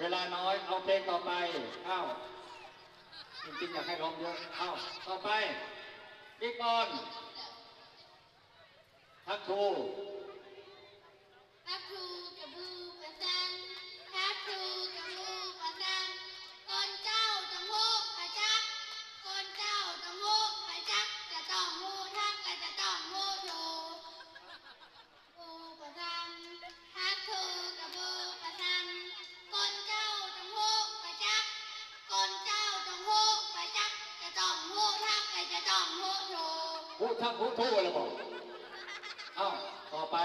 เวลาน้อยเอาเพลงต่อไปอ้าวจริงๆอยากให้ร้องเยอะอ้าวต่อไปพี่กอนทักทู พุทธังพุทู่อะไรบอกเอ้าต่อไป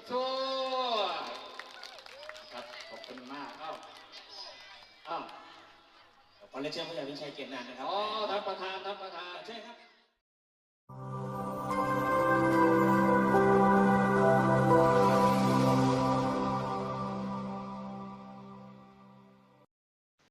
ดโชครับขอบคุณมาก เอ้าเอ้าขอนเรียนเชิญผู้ใหญ่วิชัยเกียรตินันนะครับ อ๋อทาไป